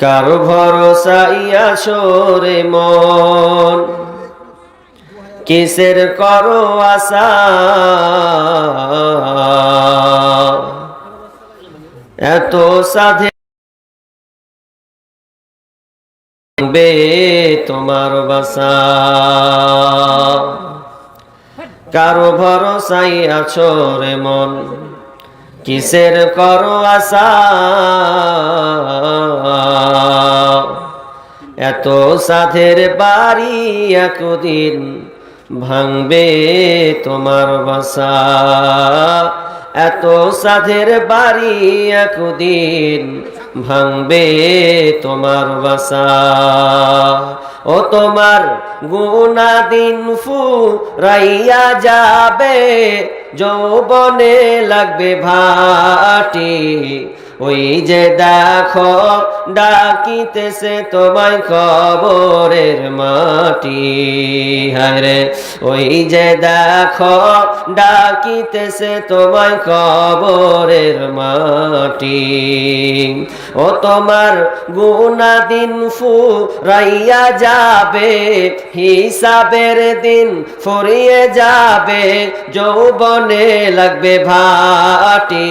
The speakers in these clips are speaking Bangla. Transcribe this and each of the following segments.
কারও ভরসাইয়া সরে মন। কিসের করো আশা? এত সাধে বে তোমার বাসা। কারও ভরসাই আছো রে মন। কিসের করো আশা? এত সাধের বাড়ি একদিন ভাঙবে তোমার বাসা। এত সাধের বাড়ি একদিন ভাঙবে তোমার বাসা। ও তোমার গুনা দিন ফু রাইয়া যাবে যৌবনে লাগবে ভাটি। ওই যে দেখো, ডাকিতেছে তোমায় খবরের মাটি। হারে ওই যে দেখো, ডাকিতেছে তোমায় খবরের মাটি। ও তোমার গুনা দিন ফু রাইয়া যাবে, হিসাবের দিন ফুরিয়ে যাবে, যৌবনে লাগবে ভাটি।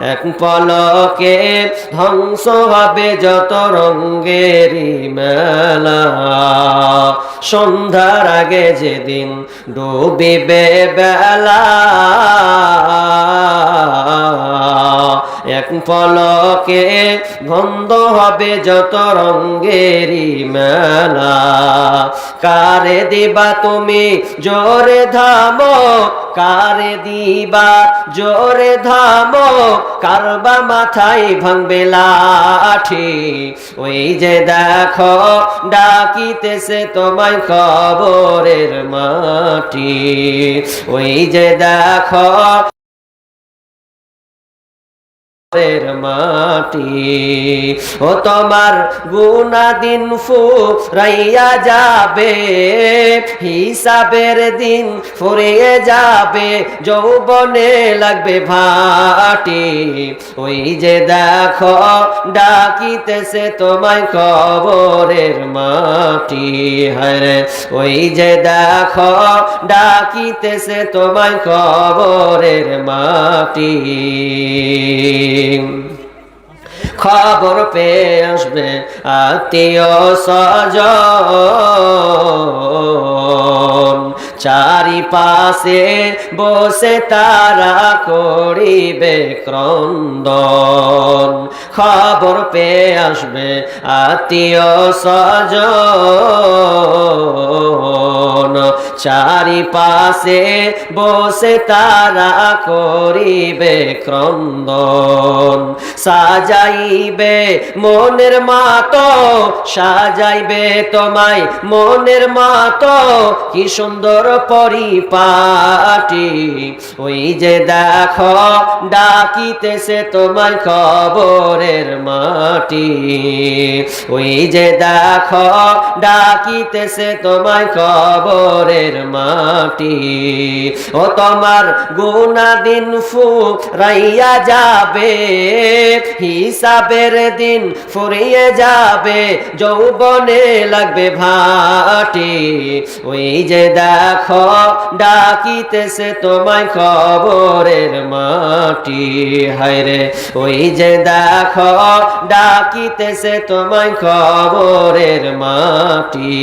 এক পলকে ধ্বংস হবে যত রঙ্গের মেলা। সন্ধ্যার আগে যেদিন ডুবিবে বেলা এক পলকে বন্ধ হবে যত রঙ্গেরই মেলা। কারে দিবা তুমি জোরে ধামো, কারে দিবা জোরে ধামো, কারবা মাথায় ভাঙবে লাঠি। ওই যে দেখো, ডাকিতেছে তোমায় খবরের মাটি। ওই যে দেখো এর মাটি। ও তোমার গুনা দিন ফু যাবে, হিসাবের দিন ফুরিয়ে যাবে, যৌবনে লাগবে ভাটি। ওই যে দেখো, ডাকিতেছে তোমায় খবরের মাটি। হরে ওই যে দেখো, ডাকিতেছে তোমায় খবরের মাটি। খবর পেয়ে আসবে আত্মীয় সজ চারিপাশে বসে তারা করিবে ক্রন্দন। খবর পেয়ে আসবে আত্মীয় স্বজন। চারিপাশে বসে তারা করিবে ক্রন্দন। সাজাইবে মনের মাতো, সাজাইবে তোমায় মনের মাতো। কি সুন্দর পরিপাটি, ওই যে দেখো, ডাকিতেছে তোমার খবরের মাটি। ওই যে দেখো, ডাকিতেছে তোমার খবরের মাটি। ও তোমার গুনা দিন ফু রাইয়া যাবে, হিসাবের দিন ফুরিয়ে যাবে, যৌবনে লাগবে ভাটি। ওই যে দেখো, ডাকিতেছে তোমায় খবরের মাটি। হায় রে ওই যে দেখো ডাকিতেছে তোমায় খবরের মাটি।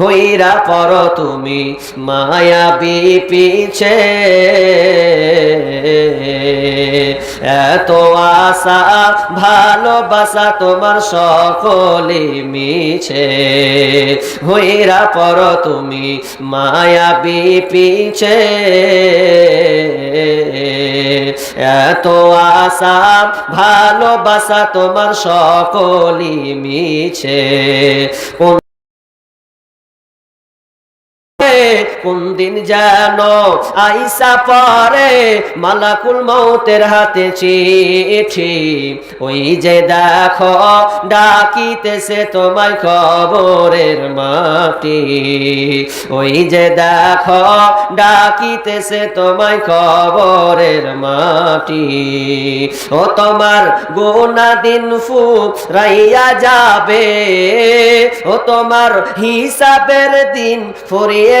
ঘইরা পর তুমি মায়াবী পিছে এত আশা, ভালোবাসা তোমার সকলে মিছে। হইরা পর তুমি মায়াবী পিছে এত আশা ভালোবাসা তোমার সকলি মিছে। কোন দিন যেন আইসা পরে মালাকুল মৌতের হাতে চিঠি। ওই যে দেখো, ডাকিতেছে তোমায় মাটি। ওই যে দেখো, ডাকিতেছে তোমায় খবরের মাটি। ও তোমার গোনা দিন ফু রাইয়া যাবে, ও তোমার হিসাবের দিন ফুরিয়ে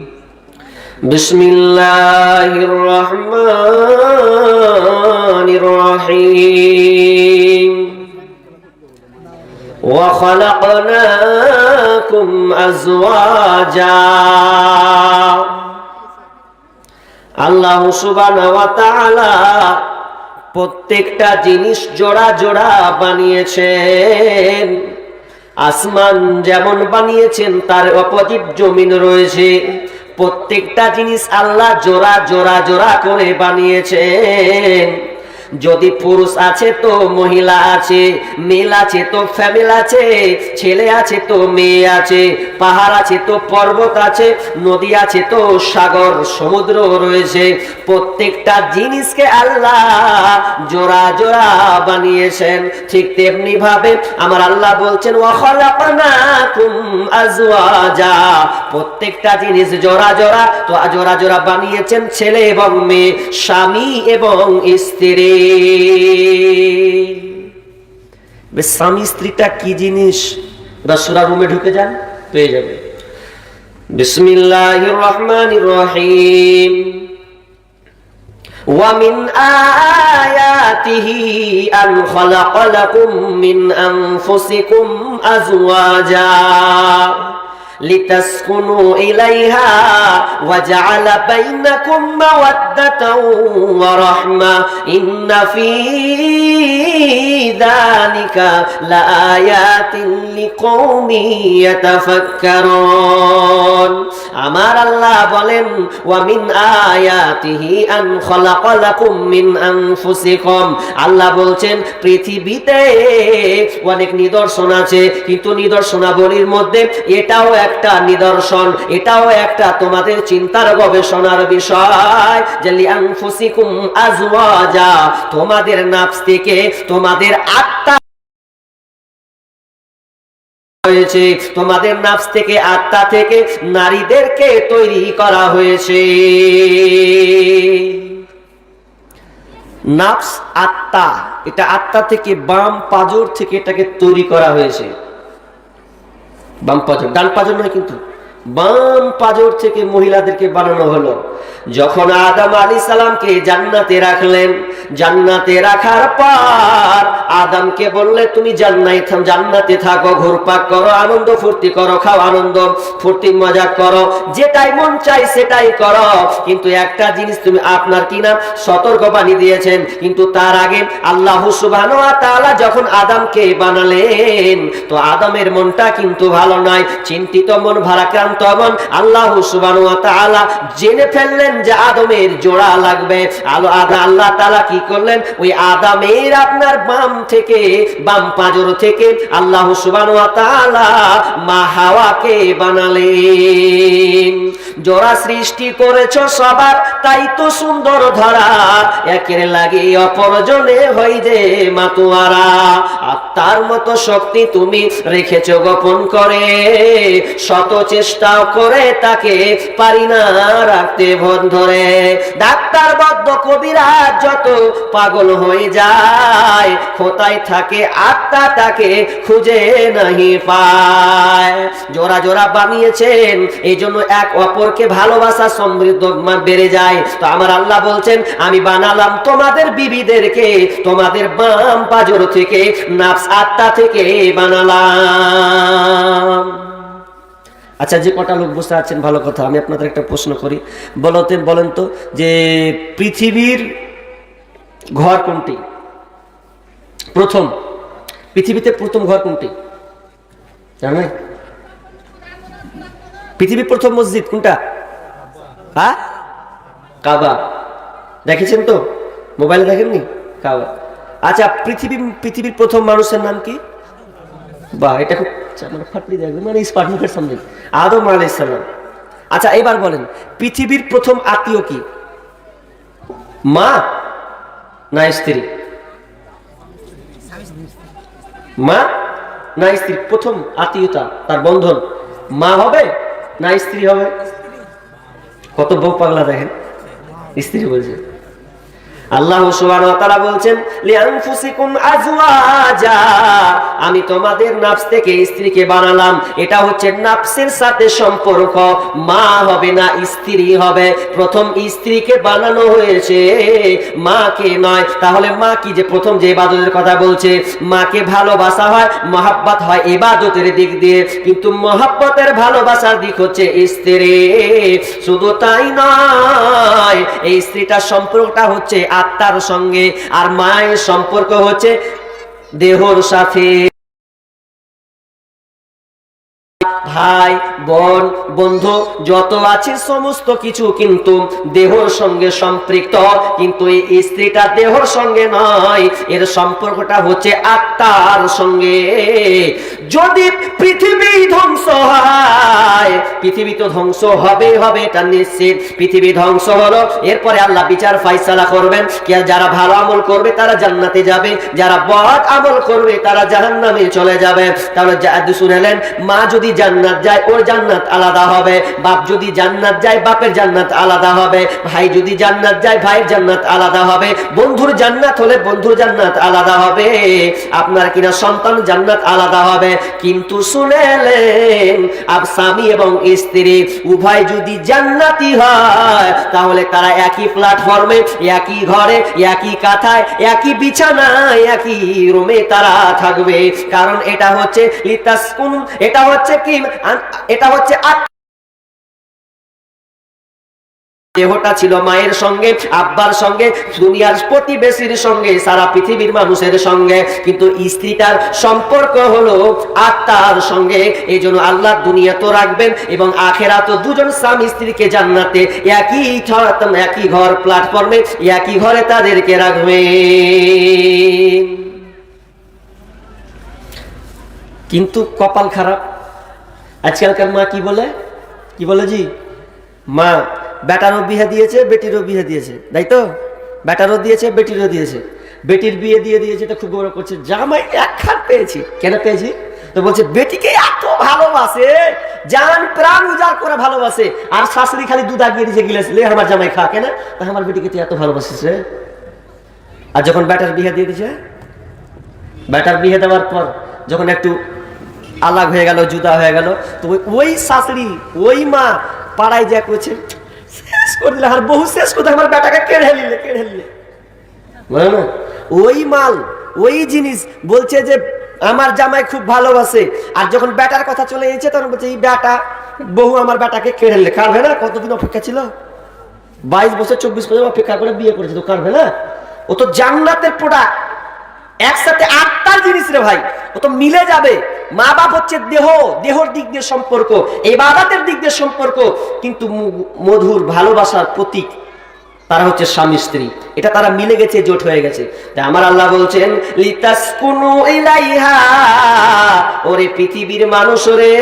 বিসমিল্লাহির রহমানির রহিম وخلقناكم أزواجا আল্লাহ সুবহানাহু ওয়া তাআলা প্রত্যেকটা জিনিস জোড়া জোড়া বানিয়েছেন আসমান যেমন বানিয়েছেন তার অপোজিট জমিন রয়েছে প্রত্যেকটা জিনিস আল্লাহ জোড়া জোড়া জোড়া করে বানিয়েছেন। যদি পুরুষ আছে তো মহিলা আছে, মেল আছে তো ফ্যামিল আছে, ছেলে আছে তো মেয়ে আছে, পাহাড় আছে তো পর্বত আছে, নদী আছে তো সাগর, সমুদ্র রয়েছে। প্রত্যেকটা জিনিসকে আল্লাহ জোড়া জোড়া বানিয়েছেন। ঠিক তেমনি ভাবে আমার আল্লাহ বলছেন প্রত্যেকটা জিনিস জোড়া জোড়া, তো জোড়া জোড়া বানিয়েছেন ছেলে এবং মেয়ে, স্বামী এবং স্ত্রী। স্বামী স্ত্রীটা কি জিনিস রসুরা রুমে ঢুকে যান পেয়ে যাবে বিসমিল্লাহির রহমানির রহিম ومن آياته أن خلق لكم من أنفسكم أزواجا لتسكنوا إليها وجعل بينكم مودة ورحمة. إن في ذلك لآيات لقوم يتفكرون আমার আল্লাহ বলেন ওয়ামিন আয়াতিহি আন খলাকালাকুম মিন আনফুসিকুম আল্লাহ বলছেন পৃথিবীতে অনেক নিদর্শন আছে কিন্তু নিদর্শনাবলীর মধ্যে এটাও একটা নিদর্শন এটাও একটা তোমাদের চিন্তার গবেষণার বিষয় যে লিআনফুসিকুম আজওয়াজা তোমাদের নাফস থেকে তোমাদের আত্মা হয়েছে, তোমাদের নাফস থেকে আত্মা থেকে নারীদেরকে তৈরি করা হয়েছে। নাফস আত্মা, এটা আত্মা থেকে বাম পাজর থেকে এটাকে তৈরি করা হয়েছে। বাম পাজর, ডান পাজর নয় কিন্তু, বাম পাজর থেকে মহিলাদেরকে বানানো হলো। যখন আদম আলী সালামকে জান্নাতে রাখলেন, জান্নাতে রাখার পর আদমকে বললে, তুমি জান্নাই জান্নাতে থাকো, ঘুরপাক করো, আনন্দ ফুর্তি করো, খাও আনন্দ ফুর্তি, মজা করো, যেটাই মন চাই সেটাই করো। কিন্তু একটা জিনিস তুমি আপনার কিনা সতর্ক বাণী দিয়েছেন। কিন্তু তার আগে আল্লাহ তাআলা যখন আদমকে বানালেন, তো আদমের মনটা কিন্তু ভালো নয়, চিন্তিত মন, ভারাক্রান্ত মন। আল্লাহ তাআলা জেনে ফেললেন যে আদমের জোড়া লাগবে। আলো আদা, আল্লাহ তালা কি করলেন? ওই আদামের আপনার বাম থেকে, বাম পাজর থেকে আল্লাহ তাআলা মা হাওয়াকে বানালেন। জোড়া সৃষ্টি করেছ সবার তাই তো সুন্দর ধরা। একের লাগে অপরজনে যে মাতুয়ারা। আত্মার মতো শক্তি তুমি রেখেছ গোপন করে। শত চেষ্টাও করে তাকে পারি না রাখতে ভন ধরে। ডাক্তার বদ্ধ কবিরা যত পাগল হয়ে যায় কোথায় থাকে আত্মা তাকে খুঁজে নাহি পায়। জোড়া জোড়া বানিয়েছেন এই জন্য এক অপরকে ভালোবাসা সমৃদ্ধ বেড়ে যায়। তো আমার আল্লাহ বলছেন, আমি বানালাম তোমাদের বিবিদেরকে, তোমাদের বাম পাজর থেকে, নাফস আত্মা থেকে বানালাম। আচ্ছা যে কটা লোক বসে আছেন, ভালো কথা, আমি আপনাদের একটা প্রশ্ন করি। বলতে, বলেন তো, যে পৃথিবীর ঘর কোনটি? প্রথম, পৃথিবীতে প্রথম ঘর কোনটি? জানেন পৃথিবীর প্রথম মসজিদ কোনটা? হ্যাঁ? কাবা। দেখেছেন তো? মোবাইলে দেখেননি? কাবা। আচ্ছা পৃথিবী পৃথিবীর প্রথম মানুষের নাম কি? বা এটা খুব আচ্ছা, মানে ফাটলি দেখবে মানে স্মার্ট সামনে। আদম আলাইসালাম আচ্ছা এবার বলেন পৃথিবীর প্রথম আত্মীয় কি? মা না স্ত্রী? মা না স্ত্রী? প্রথম আত্মীয়তা তার বন্ধন। মা হবে না স্ত্রী হবে? কত বউ পাগলা দেখেন। স্ত্রী বলছে। আল্লাহ সুবহানাহু ওয়া তাআলা বলছেন, লিআনফুসিকুম আজওয়াজা আমি তোমাদের নাফস থেকে স্ত্রীকে বানালাম। এটা হচ্ছে নাফসের সাথে সম্পর্ক। মা হবে না, স্ত্রী হবে। প্রথম স্ত্রীকে বানানো হয়েছে মাকে নয়। তাহলে মা কি যে প্রথম যে ইবাদতের কথা বলছে? মাকে ভালোবাসা হয়, মহাব্বত হয় ইবাদতের দিক দিয়ে। কিন্তু মহাব্বতের ভালোবাসার দিক হচ্ছে স্ত্রী। শুধু তাই নয়, এই স্ত্রীটার সম্পর্কটা হচ্ছে আত্মার সঙ্গে আর মায়ের সম্পর্ক হচ্ছে দেহর সাথে। ভাই, বোন, বন্ধু, যত আছে সমস্ত কিছু কিন্তু দেহর সঙ্গে সম্পৃক্ত। কিন্তু এই স্ত্রীটা দেহর সঙ্গে নয়, এর সম্পর্কটা হচ্ছে আত্মার সঙ্গে। যদি পৃথিবী ধ্বংস হয়, পৃথিবী তো ধ্বংস হবে হবে, এটা নিশ্চিত। পৃথিবী ধ্বংস হলো, এরপরে আল্লাহ বিচার ফাইসালা করবেন কে যারা ভালো আমল করবে তারা জান্নাতে যাবে, যারা বদ আমল করবে তারা জাহান্নামে চলে যাবে। তাহলে শুনেলেন মা যদি জান্নাত যায়, ওর জান্নাত আলাদা হবে। বাপ যদি জান্নাত যায়, বাপের জান্নাত আলাদা হবে। ভাই যদি জান্নাত যায়, ভাইয়ের জান্নাত আলাদা হবে। বন্ধুর জান্নাত হলে বন্ধুর জান্নাত আলাদা হবে। আপনার কিনা সন্তান জান্নাত আলাদা হবে। কিন্তু শুনেলেন আব স্বামী এবং স্ত্রী উভয় যদি জান্নাতি হয়, তাহলে তারা একই প্ল্যাটফর্মে একই ঘরে, একই কাথায়, একই বিছানায়, একই রুমে তারা থাকবে। কারণ এটা হচ্ছে লিতাসকুন, এটা হচ্ছে কি এটা হচ্ছে দেহটা ছিল মায়ের সঙ্গে, আব্বার সঙ্গে, দুনিয়ার প্রতিবেশীর সঙ্গে, সারা পৃথিবীর মানুষের সঙ্গে। কিন্তু স্ত্রীটার সম্পর্ক হলো আত্মার সঙ্গে। এই জন্য আল্লাহ দুনিয়া তো রাখবেন এবং আখেরা তো দুজন স্বামী স্ত্রীকে জান্নাতে একই একই ঘর প্ল্যাটফর্মে একই ঘরে তাদেরকে রাখবে। কিন্তু কপাল খারাপ। আজকালকার মা কি বলে? কি বলে জি? মা, বেটারও বিয়ে দিয়েছে, বেটিরও বিয়ে দিয়েছে, তাই তো? বেটারও দিয়েছে, বেটিরও দিয়েছে। বেটির বিয়ে দিয়ে দিয়েছে তো খুব গৌরব করছে। জামাই এক খাট পেয়েছি। কেন পেয়েছি? তো বলছে, বেটিকে এত ভালোবাসে, জান, প্রাণ উজাড় করে ভালোবাসে, আর শাশুড়ি খালি দুধ আগিয়ে দিয়েছে গিলেছে লে, আমার জামাই খা, কেন? তা আমার বেটিকে তুই এত ভালোবাসিস আর যখন বেটার বিয়ে দিয়ে দিয়েছে, বেটার বিয়ে দেওয়ার পর, যখন একটু আলাগ হয়ে গেল, জুদা হয়ে গেল। তো ওই- শাশুড়ি, ওই মা পাড়ায় যা করছে, শেষ করে দিলে, আর বহু শেষ করতে আমার বেটাকে কেড়ে নিলে কেড়ে নিলে। না? ওই মাল, ওই জিনিস বলছে যে, আমার জামাই খুব ভালোবাসে। আর যখন বেটার কথা চলে এসেছে, তখন বলছে, এই বেটা, বহু আমার বেটাকে কেড়ে নিলে। কারবে না কতদিন অপেক্ষা ছিল? বাইশ বছর, চব্বিশ বছর অপেক্ষা করে বিয়ে করেছে তো কারবে না ও তো জান্নাতের প্রোডাক্ট একসাথে আত্মার জিনিস রে ভাই। ও তো মিলে যাবে। মা বাপ হচ্ছে দেহ, দেহর দিক দিয়ে সম্পর্ক এই বাবাতের দিক দিয়ে সম্পর্ক, কিন্তু মধুর ভালোবাসার প্রতীক তারা হচ্ছে স্বামী স্ত্রী এটা তারা মিলে গেছে, জোট হয়ে গেছে। তাই আমার আল্লাহ বলছেন, লিতাসকুনু ইলাইহা। ওরে পৃথিবীর মানুষ রে,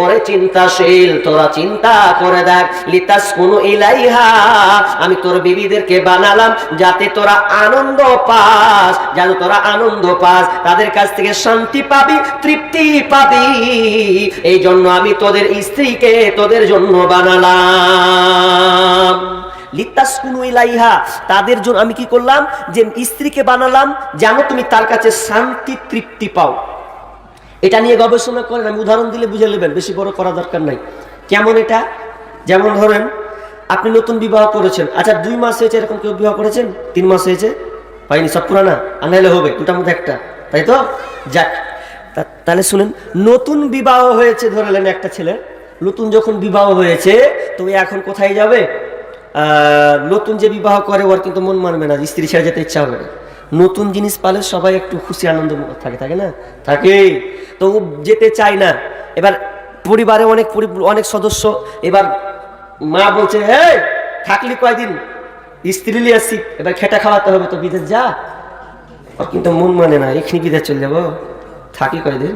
ওরে চিন্তাশীল, তোরা চিন্তা করে দেখ। লিতাসকুনু ইলাইহা, আমি তোর বিবিদেরকে বানালাম যাতে তোরা আনন্দ পাস, যেন তোরা আনন্দ পাস। তাদের কাছ থেকে শান্তি পাবি, তৃপ্তি পাবি। এই জন্য আমি তোদের স্ত্রীকে তোদের জন্য বানালাম। লিতাসকুনু তাদের জন্য আমি কি করলাম? যে স্ত্রীকে বানালাম, যেন তুমি তার কাছে শান্তি, তৃপ্তি পাও। এটা নিয়ে গবেষণা করেন, আমি উদাহরণ দিলে বুঝে নেবেন, বেশি বড় করা দরকার নাই। কেমন এটা? যেমন ধরেন, আপনি নতুন বিবাহ করেছেন। আচ্ছা দুই মাস হয়েছে, এরকম কেউ বিবাহ করেছেন? তিন মাস হয়েছে? পাইনি, সব পুরানা। আর নাহলে হবে দুটার মধ্যে একটা। তাই তো? যাক তাহলে শুনেন, নতুন বিবাহ হয়েছে ধরে একটা ছেলে। নতুন যখন বিবাহ হয়েছে তো ও এখন কোথায় যাবে? নতুন যে বিবাহ করে, ওর কিন্তু মন মানবে না, স্ত্রী ছেড়ে যেতে ইচ্ছা হবে নতুন জিনিস পালে সবাই একটু খুশি আনন্দ থাকে থাকে না? থাকে। তো ও যেতে চায় না। এবার পরিবারে অনেক অনেক সদস্য, এবার মা বলছে হ্যাঁ থাকলি কয়দিন? স্ত্রী নিয়ে আসছি এবার খেটা খাওয়াতে হবে তো, বিদেশ যা। ওর কিন্তু মন মানে না এখানে বিদেশ চলে যাব। থাকি কয়দিন?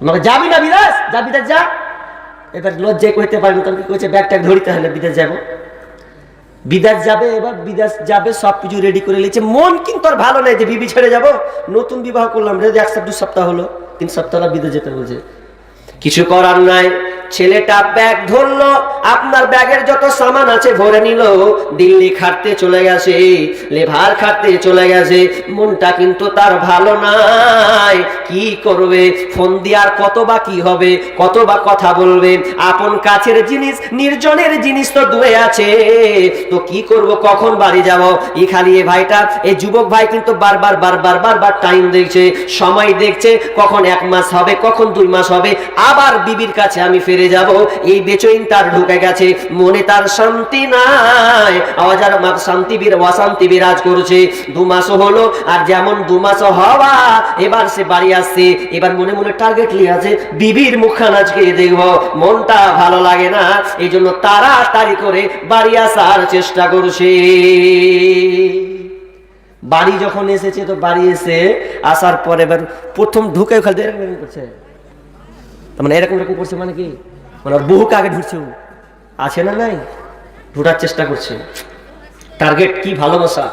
আমাকে যাবি না বিদেশ? যা বিদেশ যা। এবার লজ্জায় কইতে পারিনি তখন কি কইছে ব্যাগ ট্যাগ ধরিতে হলে বিদেশ যাব। বিদেশ যাবে, এবার বিদেশ যাবে সব কিছু রেডি করে নিয়েছে। মন কিন্তু আর ভালো নেই যে বিবি ছেড়ে যাব। নতুন বিবাহ করলাম রে এক সপ্তাহ, দু সপ্তাহ হলো। তিন সপ্তাহ বিদেশ যেতে বলছে। কিছু করার নাই। ছেলেটা ব্যাগ ধরলো, আপনার ব্যাগের যত সামান আছে ভরে নিল। দিল্লি খাটতে চলে গেছে, লেভার খাটতে চলে গেছে, মনটা কিন্তু তার ভালো নাই। কি করবে? ফোন দিয়ার কত বা কি হবে? কত বা কথা বলবে? আপন কাছের জিনিস, নির্জনের জিনিস তো দূরে আছে। তো কি করব? কখন বাড়ি যাব? এই খালি এ ভাইটা এই যুবক ভাই কিন্তু বারবার বারবার বারবার টাইম দেখছে, সময় দেখছে, কখন এক মাস হবে, কখন দুই মাস হবে। আবার বিবির কাছে আমি ফিরে যাব। এই বেচইন তার ঢুকে গেছে। মনে তার শান্তি নাই। আওয়াজ আর শান্তি বীর অশান্তি বিরাজ করছে। দু মাসও হলো, আর যেমন দু মাস হওয়া, এবার সে বাড়ি আসছে। এবার মনে মনে টার্গেট নিয়ে আছে, বিবির মুখখান আজকে দেখব। মনটা ভালো লাগে না এই জন্য তাড়াতাড়ি করে বাড়ি আসার চেষ্টা করছে। বাড়ি যখন এসেছে, তো বাড়ি এসে আসার পর এবার প্রথম ঢুকে খালি করছে। তার মানে এরকম এরকম করছে মানে কি? মানে বহু আগে ঢুকছে। আছে না নাই? ঢুটার চেষ্টা করছে। টার্গেট কি ভালোবাসা?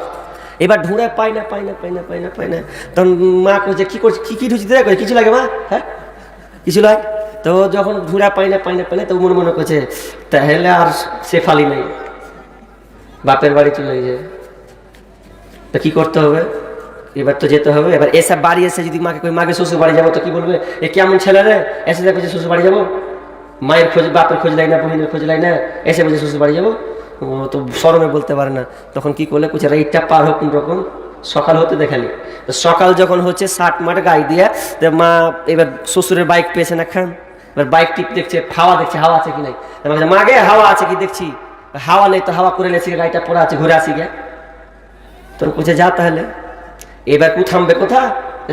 এবার ঢুঁড়ে পাই না পাই না পাই না পাই না পাই না। তখন মা কইছে, কি করছে, কি কি দেখ কিছু লাগে মা হ্যাঁ? কিছু লাগে? তো যখন ঢুঁড়া পাই না পাই না পাই না তো মনে মনে করছে তাহলে আর সে ফালি নাই। বাপের বাড়ি চলে যায় তা কি করতে হবে? এবার তো যেতে হবে। এবার এসে বাড়ি এসে যদি মাকে কই, মাকে শ্বশুর বাড়ি যাব তো কি বলবে? এ কেমন ছেলে রে? এসে দেখো যে শ্বশুর বাড়ি যাব। মায়ের খোঁজ, বাপের খোঁজ লাই না বোনের খোঁজ লাই না, এসে বলছে শ্বশুর বাড়ি যাব। ও তো সরমে বলতে পারে না। তখন কি করলে? কুচে এইটা পার হোক রকম, সকাল হতে দেখালি সকাল যখন হচ্ছে ষাট মাঠ গাই দিয়ে, তো মা এবার শ্বশুরের বাইক পেয়েছে না খান? এবার বাইক টিপ দেখছে, হাওয়া দেখছে, হাওয়া আছে কি নাই? মাগে হাওয়া আছে কি দেখছি? হাওয়া নেই তো হাওয়া করে লেছি, গাড়িটা পড়ে আছে, ঘুরে আসি গে। তোর কুচে যা তাহলে। এবার কু থামবে কোথা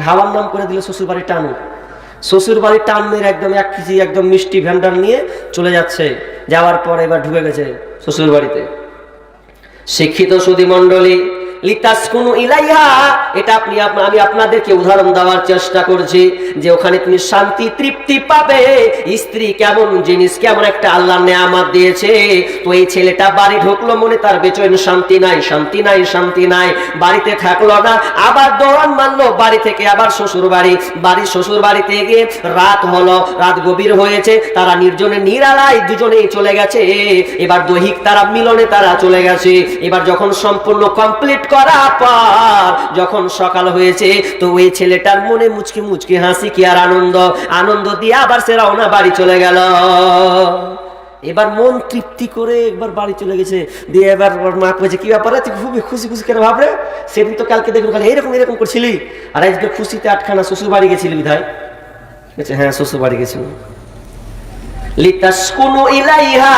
হাওয়ার নাম করে দিল শ্বশুর বাড়ি টানু। শ্বশুর বাড়ি টান মেরে একদম এক কেজি একদম মিষ্টি ভ্যান্ডার নিয়ে চলে যাচ্ছে। যাওয়ার পর এবার ঢুকে গেছে শ্বশুর বাড়িতে। শিক্ষিত সুদী মন্ডলী লিতাসকুনু ইলাইহা, এটা আপনি আমি আপনাদেরকে উদাহরণ দেওয়ার চেষ্টা করছি যে ওখানে তুমি শান্তি তৃপ্তি পাবে। স্ত্রী কেমন, জিনিস কেমন, একটা আল্লাহ দিয়েছে। তো এই ছেলেটা বাড়ি ঢুকলো মনে, তার শান্তি নাই শান্তি নাই শান্তি নাই, বাড়িতে থাকল না, আবার দৌড়ান মারলো বাড়ি থেকে আবার শ্বশুর বাড়ি বাড়ি শ্বশুর বাড়িতে গিয়ে রাত হলো, রাত গভীর হয়েছে, তারা নির্জনে নিরালায় দুজনেই চলে গেছে। এবার দৈহিক তারা মিলনে তারা চলে গেছে। এবার যখন সম্পূর্ণ কমপ্লিট করা পর যখন সকাল হয়েছে তো ওই ছেলেটার মনে মুচকি মুচকি হাসি কি আর আনন্দ? আনন্দ দিয়ে আবার সে রওনা বাড়ি চলে গেল। এবার মন তৃপ্তি করে একবার বাড়ি চলে গেছে। দিয়ে এবার মা কয়েছে কি ব্যাপার আছে খুবই খুশি খুশি কেন ভাবরে সেদিন তো কালকে দেখুন কালে এরকম এরকম করছিলি। আর আজকে খুশিতে আটখানা শ্বশুর বাড়ি গেছিলি বিধায়? বলছে, হ্যাঁ শ্বশুর বাড়ি গেছিল লিতাসকুনু ইলাইহা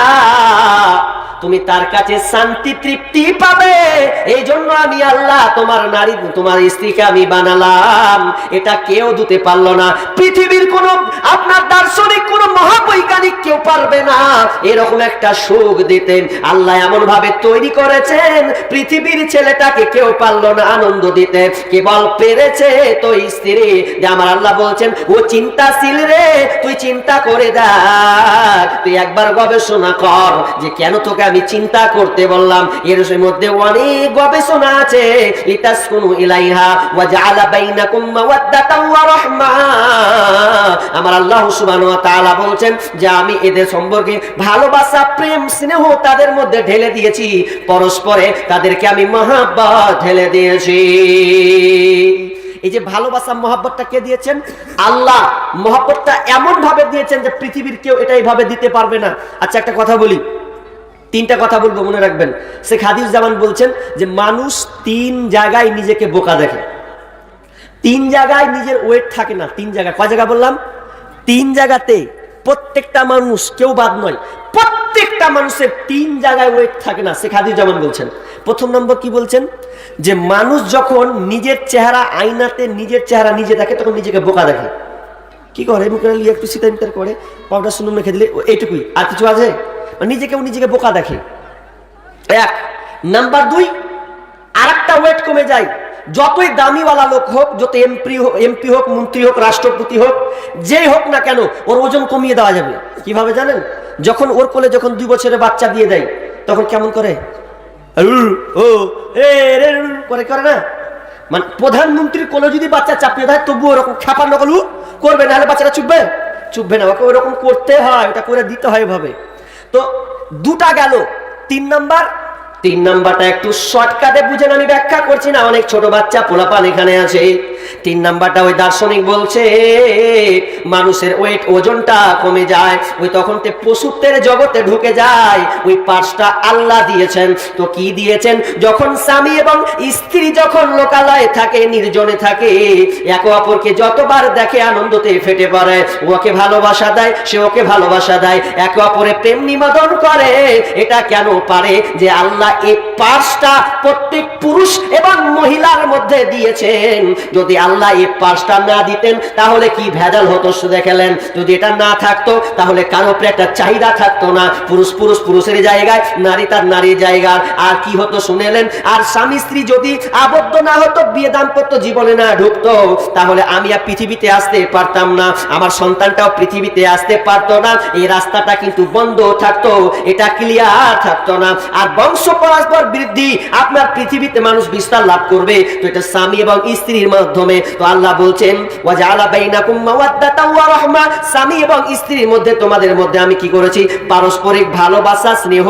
তুমি তার কাছে শান্তি তৃপ্তি পাবে। এই জন্য আমি আল্লাহ তোমার নারী, তোমার স্ত্রীকে আমি বানালাম। এটা কেউ দিতে পারল না। পৃথিবীর কোন, আপনার দার্শনিক, কোন মহাবৈজ্ঞানিক কেউ পারবে না। এরকম একটা সুখ দিতেন। আল্লাহ এমন ভাবে তৈরি করেছেন। পৃথিবীর ছেলেটাকে কেউ পারল না আনন্দ দিতে। কেবল পেরেছে তো স্ত্রী। যে আমার আল্লাহ বলছেন, ও চিন্তাশীল রে, তুই চিন্তা করে দেখ। তুই একবার গবেষণা কর যে কেন তোকে আমি চিন্তা করতে বললাম, এর মধ্যে অনেক গবেষণা আছে। ইলাইহা ওয়া জাআলা বাইনাকুম ওয়া রাহমা। আমার আল্লাহ ওয়া তাআলা যে, আমি এদের সম্পর্কে ভালোবাসা, প্রেম, স্নেহ তাদের মধ্যে ঢেলে দিয়েছি। পরস্পরে তাদেরকে আমি মহাব্বত ঢেলে দিয়েছি। এই যে ভালোবাসা, মহাব্বতটা কে দিয়েছেন? আল্লাহ। মহাব্বতটা এমন ভাবে দিয়েছেন যে, পৃথিবীর কেউ এটা এইভাবে দিতে পারবে না। আচ্ছা একটা কথা বলি। তিনটা কথা বলব, মনে রাখবেন। শেখ জামান বলছেন যে, মানুষ তিন জায়গায় নিজেকে বোকা দেখে। তিন জায়গায় নিজের ওয়েট থাকে না। তিন জায়গায় কয় জায়গা বললাম? তিন জায়গাতে প্রত্যেকটা মানুষ, কেউ বাদ নয়, প্রত্যেকটা মানুষের তিন জায়গায় ওয়েট থাকে না, শেখ হাদির জামান বলছেন। প্রথম নম্বর কি বলছেন? যে, মানুষ যখন নিজের চেহারা আয়নাতে নিজের চেহারা নিজে দেখে, তখন নিজেকে বোকা দেখে। কি করে? লিয়ে একটু শীতা করে, পাউডার সুন্দর মেখে দিলে, এইটুকুই। আর কিছু আছে? নিজেকেও নিজেকে বোকা দেখে। এক। নাম্বার দুই আর একটা ওয়েট কমে যায়। যতই দামিওয়ালা লোক হোক, যত এমপি হোক এমপি হোক, মন্ত্রী হোক, রাষ্ট্রপতি হোক, যেই হোক না কেন, ওর ওজন কমিয়ে দেওয়া যাবে। কীভাবে জানেন? যখন ওর কোলে যখন দুই বছরের বাচ্চা দিয়ে দেয়, তখন কেমন করে? ও করে করে না? মানে প্রধানমন্ত্রীর কোলে যদি বাচ্চা চাপিয়ে দেয় তবু ওরকম খাপার নকলু করবে না হলে বাচ্চাটা চুপবে। চুপবে না, ওকে ওরকম করতে হয়, ওটা করে দিতে হয় ভাবে তো দুটা গেল। তিন নাম্বার তিন নাম্বারটা একটু শর্টকাটে বুঝেন আমি ব্যাখ্যা করছি না, অনেক ছোট বাচ্চা পোলাপান এখানে আছে। তিন নাম্বারটা ওই দার্শনিক বলছে, মানুষের ওয়েট ওজনটা কমে যায়, ওই তখন তে পশুত্বের জগতে ঢুকে যায়, ওই পাঁচটা আল্লাহ দিয়েছেন। তো কি দিয়েছেন? যখন স্বামী এবং স্ত্রী যখন লোকালয়ে থাকে, নির্জনে থাকে, একে অপরকে যতবার দেখে আনন্দতে ফেটে পড়ে ওকে ভালোবাসা দেয়, সে ওকে ভালোবাসা দেয়। একে অপরে প্রেম নিবেদন করে, এটা কেন পারে যে আল্লাহ এই পাঁচটা প্রত্যেক পুরুষ এবং মহিলার মধ্যে দিয়েছেন। যদি আল্লাহ এই পাঁচটা না দিতেন, তাহলে কি ভেজাল হতো দেখলেন? যদি এটা না থাকতো, তাহলে কারও উপরে একটা চাহিদা থাকতো না। পুরুষ পুরুষ পুরুষের জায়গায়, নারী তার নারীর জায়গার। আর কি হতো শুনেলেন? আর স্বামী স্ত্রী যদি আবদ্ধ না হতো, বিয়ে দাম্পত্য জীবনে না ঢুকতো, তাহলে আমি আর পৃথিবীতে আসতে পারতাম না। আমার সন্তানটাও পৃথিবীতে আসতে পারতো না। এই রাস্তাটা কিন্তু বন্ধ থাকতো, এটা ক্লিয়ার থাকতো না। আর বংশ পরস্পর বৃদ্ধি, আপনার পৃথিবীতে মানুষ বিস্তার লাভ করবে। তো এটা স্বামী এবং স্ত্রীর মাধ্যমে। তো আল্লাহ বলছেন স্বামী এবং স্ত্রীর মধ্যে, তোমাদের মধ্যে আমি কি করেছি? পারস্পরিক ভালোবাসা, স্নেহ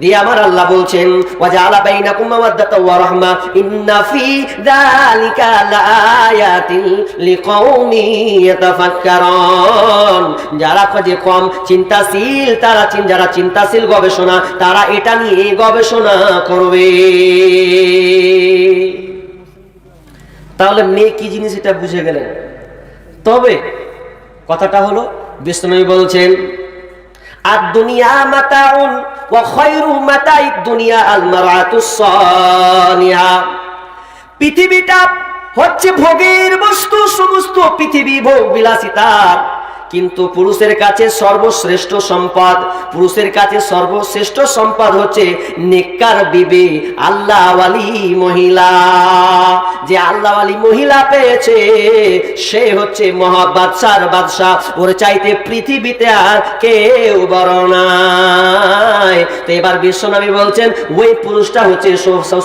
দিয়ে আমার আল্লাহ বলছেন, ওয়াজআলা বাইনাকুম মাওয়াদ্দাতাও ওয়া রাহমা ইন্না ফি যালিকা লাআয়াতিন লিকাউমি ইয়াতাফাক্কারুন। যারা যে কম চিন্তাশীল, তারা চিন- যারা চিন্তাশীল গবেষণা, তারা এটা নিয়ে গবেষণা করবে। তাহলে মেয়ে কি জিনিস এটা বুঝে গেলেন? তবে কথাটা হলো, বিষ্ণু বলছেন আর দুনিয়া মাতাউন ওয়া খায়রু মাতাই দুনিয়া আল মারাতুস সানিয়া। পৃথিবীটা হচ্ছে ভোগের বস্তু, সমস্ত পৃথিবী ভোগ বিলাসিতার। কিন্তু পুরুষের কাছে সর্বশ্রেষ্ঠ সম্পদ, পুরুষের কাছে সর্বশ্রেষ্ঠ সম্পদ হচ্ছে নেককার বিবি, আল্লাহওয়ালি মহিলা। যে আল্লাহওয়ালি মহিলা পেয়েছে, সে হচ্ছে মহাবাদশার বাদশাহ। ওর চাইতে পৃথিবীতে আর কেউ নাই। তো এবার বিশ্বনবী বলছেন, ওই পুরুষটা হচ্ছে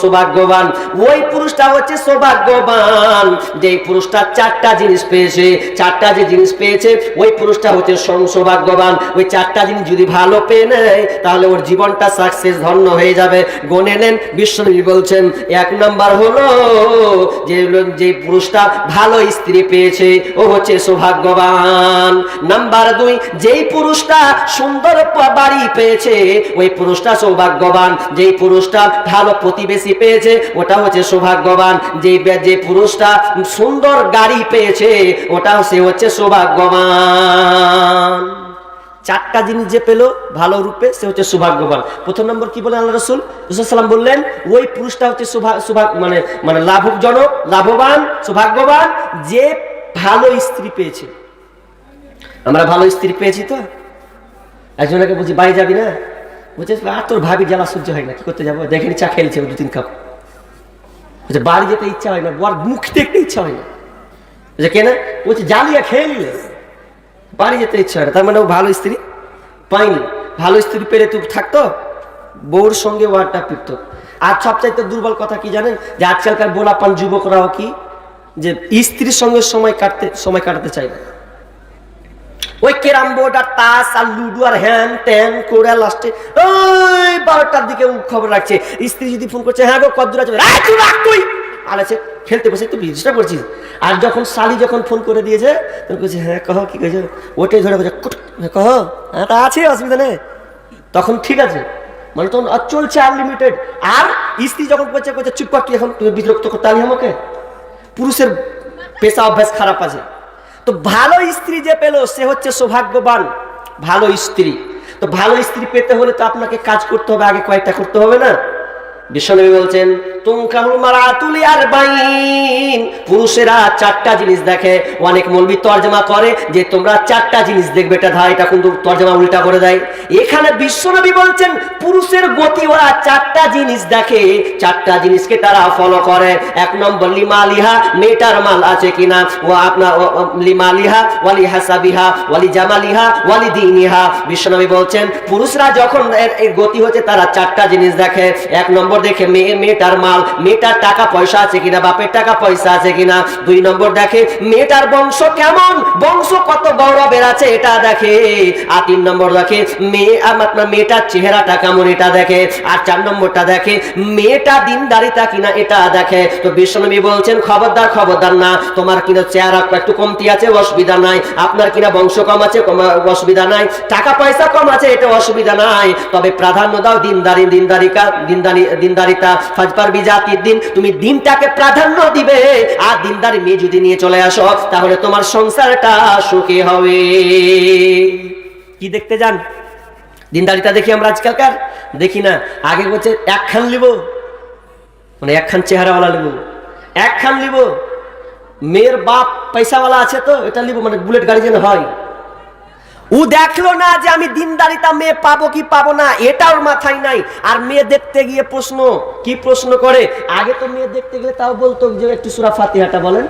সৌভাগ্যবান। ওই পুরুষটা হচ্ছে সৌভাগ্যবান। যে পুরুষটা চারটা জিনিস পেয়েছে, চারটা যে জিনিস পেয়েছে, ওই পুরুষটা হচ্ছে সৌভাগ্যবান। ওই চারটা জিনিস যদি ভালো পেয়ে নেয়, তাহলে ওর জীবনটা সাকসেস ধন্য হয়ে যাবে। গনে নেন বিশ্বনবী বলছেন, এক নাম্বার হলো যে যে পুরুষটা ভালো স্ত্রী পেয়েছে, ও হচ্ছে সৌভাগ্যবান। নাম্বার দুই, যেই পুরুষটা সুন্দর বাড়ি পেয়েছে, ওই পুরুষটা সৌভাগ্যবান। যেই পুরুষটা ভালো প্রতিবেশী পেয়েছে, ওটা হচ্ছে সৌভাগ্যবান। যে যে পুরুষটা সুন্দর গাড়ি পেয়েছে ওটা সে হচ্ছে সৌভাগ্যবান। চারটা জিনিস যে পেল ভালো রূপে, সে হচ্ছে সৌভাগ্যবান। প্রথম নম্বর কি বলেন আল্লাহ রসুল? রসুলাম বললেন, ওই পুরুষটা হচ্ছে মানে মানে লাভজনক, লাভবান, সৌভাগ্যবান, যে ভালো স্ত্রী পেয়েছে। আমরা ভালো স্ত্রী পেয়েছি তো? একজনকে বলছি, বাড়ি যাবি না? বলছে, আর তোর ভাবি জ্বালা সহ্য হয় না, কি করতে যাব? দেখেনি চা খেয়েছে দু তিন কাপ। বলছে, বাড়ি যেতে ইচ্ছা হয় না, বর মুখ দেখতে ইচ্ছা হয় না। বলছে কেন বলছে জ্বালিয়া খেয়ে নিলে। বাড়ি যেতে ইচ্ছা হয় তার মানে ও ভালো স্ত্রী পাইনি ভালো স্ত্রী পেরে তুই থাকতো বউর সঙ্গে ওয়ারটা পিটত। আর সবচাইতে দুর্বল কথা কি জানেন? যে আজকালকার বোলাপান যুবকরাও কি? যে স্ত্রীর সঙ্গে সময় কাটতে সময় কাটাতে চায় না। ওই ক্যারাম বোর্ড আর তাস আর লুডো আর হ্যান ত্যান করে লাস্টে ওই বারোটার দিকে খবর রাখছে। স্ত্রী যদি ফোন করছে হ্যাঁ গো কদ্দুর আছে? "রাখ তুই, খেলতে বসে একটু ডিস্টার্ব করছিস আর যখন শালি যখন ফোন করে দিয়েছে তখন বলছে হ্যাঁ কহ কি কইছে? ওটাই ধরে বলছে "কুট, হ্যাঁ, কহ হ্যাঁ তা আছে অসুবিধা নেই। তখন ঠিক আছে। মানে তখন চলছে আনলিমিটেড আর স্ত্রী যখন বলছে বলছে চুপ কর তুই এখন তুমি বিরক্ত করতে আলি আমাকে। পুরুষের পেশা অভ্যাস খারাপ আছে। তো ভালো স্ত্রী যে পেল সে হচ্ছে সৌভাগ্যবান। ভালো স্ত্রী। তো ভালো স্ত্রী পেতে হলে তো আপনাকে কাজ করতে হবে আগে কয়েকটা করতে হবে না? বিশ্বনবী বলছেন, তুমকাহুল মারাতুলি আর বাইন পুরুষেরা চারটা জিনিস দেখে, অনেক তর্জমা করে যে তোমরা চারটা জিনিস দেখবে, এটা ধা, এটা কিন্তু তর্জমা উল্টা করে দেয়। এখানে বিশ্বনবী বলছেন, পুরুষের গতি ওরা চারটা জিনিস দেখে, চারটা জিনিসকে তারা ফলো করে। এক নম্বর লিমালিহা মেয়েটার মাল আছে কিনা? ও আপনার ও লিমালিহা ওয়ালি হাসাবিহা, ওয়ালি জামালিহা, ওয়ালি দিনিহা। বিশ্বনবী বলছেন, পুরুষরা যখন এর গতি হচ্ছে, তারা চারটা জিনিস দেখে। এক নম্বর দেখে মেয়ে, মেয়েটার মাল, মেয়েটার টাকা পয়সা আছে কিনা, বাপের টাকা পয়সা আছে কিনা? দুই নম্বর দেখে মেয়েটার বংশ কেমন? বংশ কত গৌরবের আছে এটা দেখে। আর তিন নম্বর দেখে মেয়ে আপনার মেয়েটার চেহারাটা কেমন এটা দেখে। আর চার নম্বরটা দেখে মেয়েটা দিনদারিতা কিনা এটা দেখে। তো বিশ্বনবী বলছেন, খবরদার খবরদার না। তোমার কিনা চেহারা একটু কমতি আছে, অসুবিধা নাই। আপনার কিনা বংশ কম আছে অসুবিধা নাই। টাকা পয়সা কম আছে, এটা অসুবিধা নাই। তবে প্রাধান্য দাও দিনদারি, দিনদারিকা, দিনদারি দিনদারিতা ফাজপার বিজাতির দিন, তুমি দিনটাকে প্রাধান্য দিবে। আর দিনদারি মেয়ে যদি নিয়ে চলে আসো, তাহলে তোমার সংসারটা সুখী হবে। কি দেখতে যান? দিনদারিতা দেখি আমরা আজকালকার? দেখি না, আগে বলছে একখান লিব। মানে একখান চেহারাওয়ালা লিব। একখান লিব। মেয়ের বাপ পয়সাওয়ালা আছে তো, এটা লিব মানে বুলেট গাড়ি যেন হয়। ও দেখল না যে আমি দিনদারিতা মেয়ে পাবো কি পাবো না এটা ওর মাথায় নাই। আর মেয়ে দেখতে গিয়ে প্রশ্ন, কি প্রশ্ন করে? আগে তো মেয়ে দেখতে গেলে তাও বলতো যে একটু সুরা ফাতিহাটা বলেন।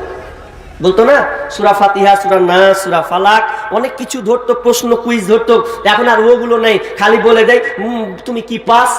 বলতো না, সুরা ফাতিহা, সুরা না সুরা ফালাক, অনেক কিছু ধরতো, প্রশ্ন কুইজ ধরতো। এখন আর ওগুলো নেই, খালি বলে দেয় তুমি কি পাস?